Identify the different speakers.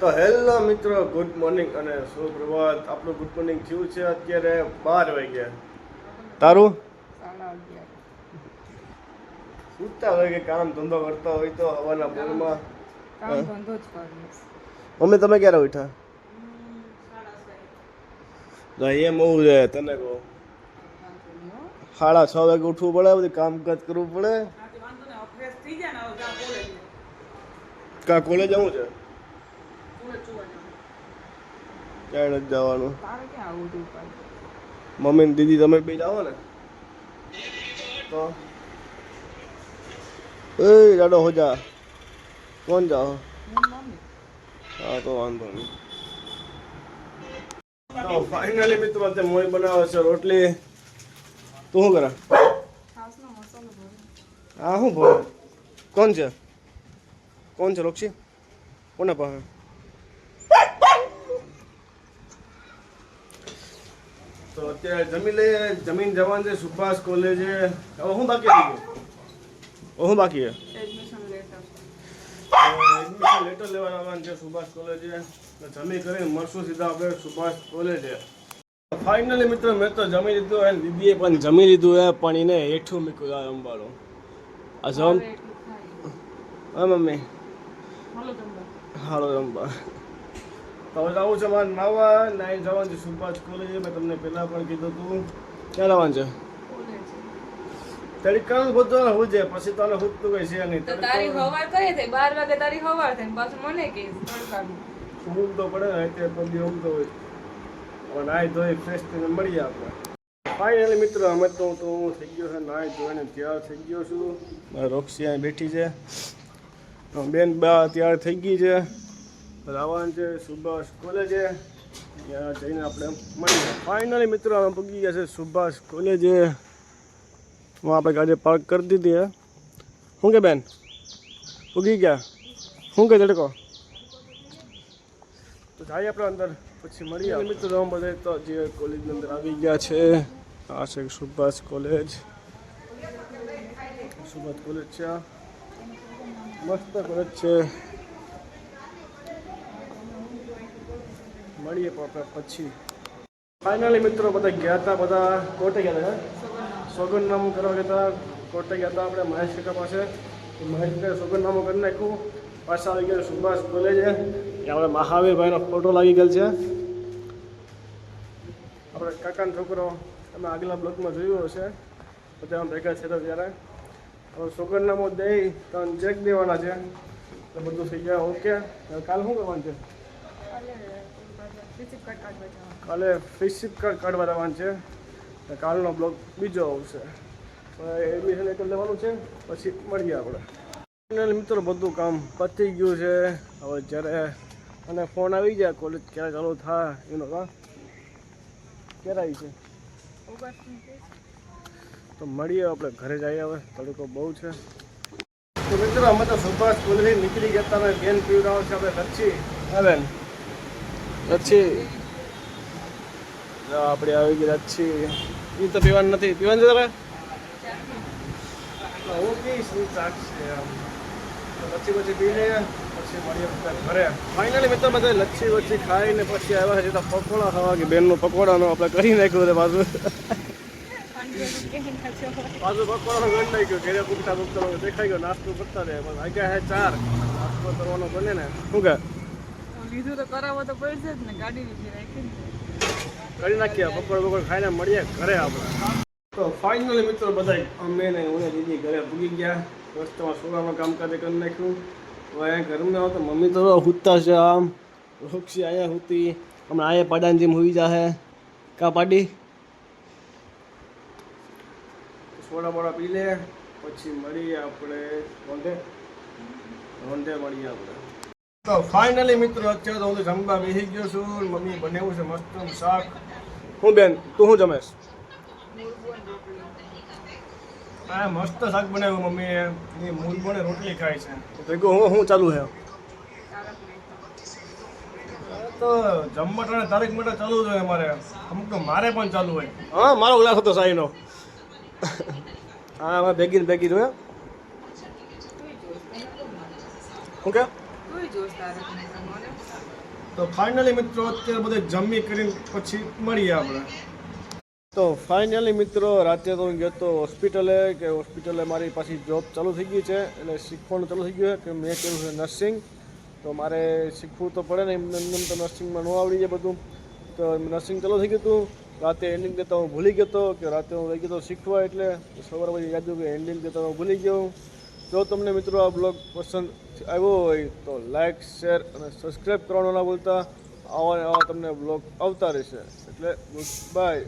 Speaker 1: તો હેલો મિત્રો good morning અને સુપ્રભાત. આપણું ગુડ મોર્નિંગ થયું છે અત્યારે બાર વાગ્યા. તારું? સૂતા હોય કે કામ ધંધો કરતા હોય તો હવાના
Speaker 2: બોલમાં
Speaker 1: મમ્મી તમે ક્યારે ઉઠા એમ હોવું છે તને કહો. સાડા છ વાગે ઉઠવું પડે બધું કામકાજ કરવું પડે. કા કોલેજ આવું છે? ક્યાંય નથી જવાનું.
Speaker 2: ક્યાં
Speaker 1: મમ્મી ને દીદી તમે બે જાઓ ને. તો. એ દાડો હો જા. કોણ જાઓ? હા તો વાંધો નહીં. તો ફાઇનલી મિત્રો તે મોઈ બનાવે છે રોટલી. તું શું કરે? હા શું ભાવ કોણ છે? કોણ છે રોક્ષી કોના પાસે? તો અત્યારે જમી લઈએ. જમીન જવાનું છે સુભાષ કોલેજે હવે શું બાકી રહી શું બાકી છે?
Speaker 2: એડમિશન લેટર
Speaker 1: લેવા આવવાનું છે સુભાષ કોલેજે જમી કરીને મળશું સીધા આપણે સુભાષ કોલેજે ફાઇનલી મિત્રો મેં તો જમી લીધું અને દીદીએ પણ જમી લીધું એ પણ એને હેઠું મૂક્યું રમવાનું આ જમ હા મમ્મી.
Speaker 2: હાલો
Speaker 1: રમવા તો હવે જવું છે મારે નાવા નાઈ જવાનું છે સુભાષ કોલેજ મેં તમને પહેલાં પણ કીધું હતું. ક્યાં જવાનું છે? તડકાનું બધું હું છે પછી તને હું તું કઈ છે નહીં.
Speaker 2: તારી હવાર કરે થઈ બાર વાગે તારી હવાર ને પાછું મને કે તડકાનું
Speaker 1: ઊંઘ તો પડે ને અત્યારે ઊંઘ તો હોય. હવે નાઈ ધોઈ ફ્રેશ થઈને મળીએ આપણે. ફાઇનલી મિત્રો અમે તો તો હું થઈ ગયો છે નાઈ ધોઈને તૈયાર થઈ ગયો છું. મારી રોક્ષી અહીં બેઠી છે. તો બેન બા તૈયાર થઈ ગઈ છે. રાવણ છે, સુભાષ કોલેજે. ત્યાં જઈને આપણે મળીએ. ફાઇનલી મિત્રો અમે પૂગી ગયા છે સુભાષ કોલેજે. હું આપણે ગાડી પાર્ક કરી દીધી હે. શું કે બેન? પૂગી ગયા. શું કે તડકો તો જાય આપણે અંદર, પછી મળીએ મિત્રો અમે બધા તો જે કોલેજની અંદર આવી ગયા છે, આ છે સુભાષ કોલેજ. સુભાષ કોલેજ છે આ. મસ્ત કોલેજ છે. મળીએ પછી. ફાઇનલી મિત્રો બધા ગયા હતા, બધા કોર્ટે ગયા હતા સોગંદનામું કરવા ગયા હતા, કોર્ટે ગયા હતા આપણે મહેશ કાકા પાસે. મહેશ કાકા સોગંદનામું કરી નાખ્યું. પાછા આવી ગયા સુભાષ બોલે છે કે આપણે મહાવીરભાઈનો ફોટો લાગી ગયેલ છે. આપણે કાકાનો છોકરો અમે આગલા બ્લોકમાં જોયું હશે. બધા અમે ભેગા તો ત્યારે. હવે સોગંદનામો દઈ ત્રણ ચેક દેવાના છે. તો બધું થઈ ગયા ઓકે. કાલે શું કરવાનું છે? કાલે ફિશિપ કાર્ડ કાઢવા જવાનું છે. કાલનો બ્લોગ બીજો આવશે. એડમિશન એક લેવાનું છે. પછી મળીએ આપણે. મિત્રો બધું કામ પતી ગયું છે. હવે જ્યારે અને ફોન આવી જાય કોલેજ ક્યારે ચાલુ થાય એનો કા ક્યારે આવી છે? તો મળીએ આપણે ઘરે જઈએ હવે. તડકો બહુ છે. તો મિત્રો અમે તો સુભાષ કોલેજથી નીકળી ગયા તમે બેન પીવડાવો છે આપણે લચ્છી. હા બેન? લચ્છી આપણે આવી ગઈ લચ્છી એ તો પીવાનું નથી. પીવાનું છે તમે તો હું પીશ આમ. તો લચ્છી પછી પી લઈએ પછી મળીએ ઘરે. ફાઇનલી મિત્રો બધા લચ્છી વચ્છી ખાઈને પછી આવ્યા છે. તો પકોડા ખાવા કે બેનનું પકોડાનો આપણે કરી નાખ્યું પાછું. પાછું પકોડાનો ગણ નાખ્યો. ઘરે પૂછતા પૂછતા દેખાઈ ગયો. નાસ્તો કરતા રહે વાગ્યા હે ચાર. નાસ્તો કરવાનો બને ને. શું કે
Speaker 2: લીધું તો કરાવવો તો પડશે જ ને ગાડી બીજી રાખી ને.
Speaker 1: કરી નાખીએ પકોડ પકોડ ખાઈને મળીએ ઘરે આપણે. તો ફાઇનલી મિત્રો બધા અમે ને હું ને દીદી ઘરે ભૂગી ગયા રસ્તામાં સોગામાં કામકાજ કરી નાખ્યું. હવે અહીંયા ઘરમાં આવો તો મમ્મી તો હુતા છે આમ. રોક્ષી અહીંયા હુતી હમણાં અહીંયા પાડાની જેમ હોઈ જાહે. કા પાડી? સોડા બોડા પી લે પછી મળીએ આપણે રોંઢે. રોંઢે મળીએ આપણે. તો ફાઇનલી મિત્રો, અત્યારે હું જમવા બેસી ગયો છું મમ્મી બનાવ્યું છે મસ્ત શાક. હું બેન, તું શું જમેશ? હા મસ્ત શાક બનાવ્યું મમ્મીએ. એ મૂળ બને રોટલી ખાય છે. તો ભેગું હું ચાલુ છે? તો જમવાટ અને તારીખ માટે ચાલુ જ હોય અમારે. અમુક તો મારે પણ ચાલુ હોય. હા, મારો ગ્લાસ હતો સાઈનો. હા ભેગી ભેગી જોયા શું કે?
Speaker 2: તું
Speaker 1: ફાઇનલી મિત્રો અત્યારે બધે જમી કરીને પછી મળીએ આપણે. તો ફાઇનલી મિત્રો રાતે તો હું ગયો તો હોસ્પિટલે કે હોસ્પિટલે મારી પાછી જોબ ચાલુ થઈ ગઈ છે. એટલે શીખવાનું ચાલુ થઈ ગયું છે કે મેં કર્યું છે નર્સિંગ તો મારે શીખવું તો પડે ને એમ એમ એમ તો નર્સિંગમાં ન આવડી જાય બધું. તો નર્સિંગ ચાલુ થઈ ગયું હતું. રાતે એન્ડિંગ દેતા હું ભૂલી ગયો હતો કે રાતે હું રહી ગયો હતો શીખવા એટલે સવારે પછી યાદ કે એન્ડિંગ દેતા હું ભૂલી ગયો. જો તમને મિત્રો આ બ્લોગ પસંદ આવ્યો હોય તો લાઇક શેર અને સબસ્ક્રાઈબ કરવાનું ના ભૂલતા. આવા તમને બ્લોગ આવતા રહેશે. એટલે બાય.